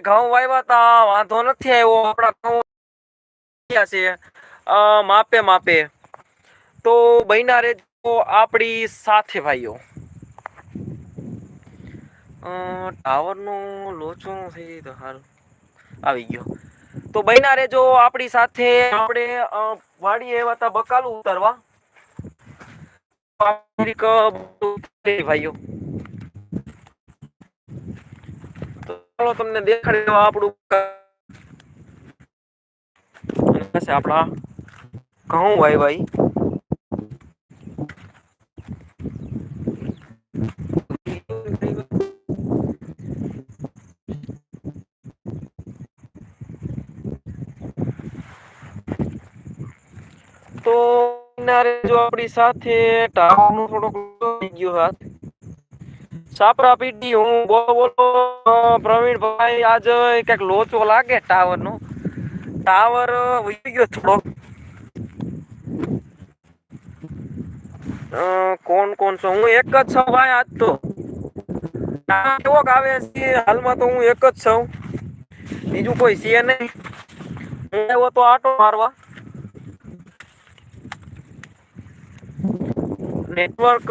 ઘઉં વાવ્યા હતા વાંધો નથી આવ્યો, આપણા ઘઉં છે. માપે માપે. તો બન્યા રહેજો આપણી સાથે ભાઈઓ. ટાવરનો લોચો થઈ તો સારું આવી ગયો. તો બન્યા જો આપણી સાથે. આપણે વાડીએ આવ્યા હતા બકાલું ઉતારવા. ભાઈઓ તો ચાલો તમને દેખાડી આપણું આપણા ઘઉં વાય ભાઈ. તો જો આપણી સાથે ટાવરનો થોડોક ગયો હાથ. સાપરા પીટી, હું બોલો પ્રવીણભાઈ, આજ ક્યાંક લોચો લાગે ટાવર નો ટાવર વહી ગયો થોડોક કોણ કોણ છો? હું એક જ છું ભાઈ આજ તો. કેવો આવે છે? હાલમાં તો હું એક જ છું. બીજું કોઈ છે નહીં. હું આવ્યો તો આટો મારવા. નેટવર્ક